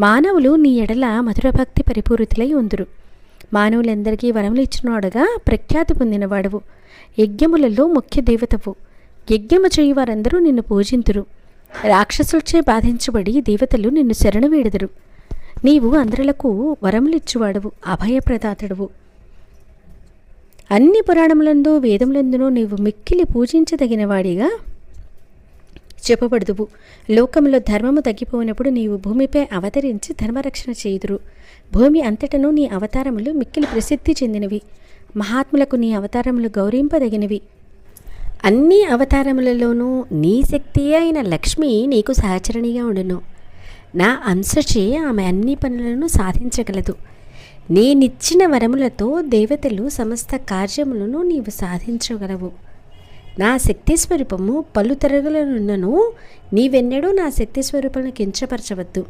మానవులు నీ ఎడల మధుర భక్తి పరిపూరితులై ఉందురు. మానవులందరికీ వరములు ఇచ్చినవాడుగా ప్రఖ్యాతి పొందినవాడవు. యజ్ఞములలో ముఖ్య దేవతవు. యజ్ఞము చేయి వారందరూ నిన్ను పూజింతురు. రాక్షసులచే బాధించబడి దేవతలు నిన్ను శరణు వేడుదురు. నీవు అందరులకు వరములిచ్చువాడవు అభయప్రదాతడువు. అన్ని పురాణములందు వేదములందునూ నీవు మిక్కిలి పూజించదగినవాడిగా చెప్పబడుదువు. లోకములో ధర్మము తగ్గిపోయినప్పుడు నీవు భూమిపై అవతరించి ధర్మరక్షణ చేయుదురు. భూమి అంతటను నీ అవతారములు మిక్కిలి ప్రసిద్ధి చెందినవి. మహాత్ములకు నీ అవతారములు గౌరవింపదగినవి. అన్ని అవతారములలోనూ నీ శక్తియే అయిన లక్ష్మి నీకు సహచరణిగా ఉండును. నా అంశచే ఆమె అన్ని పనులను సాధించగలదు. నేనిచ్చిన వరములతో దేవతలు సమస్త కార్యములను నీవు సాధించగలవు. నా శక్తి స్వరూపము పలు తరగలనున్నను నీవెన్నడూ నా శక్తి స్వరూపాలను కించపరచవద్దు.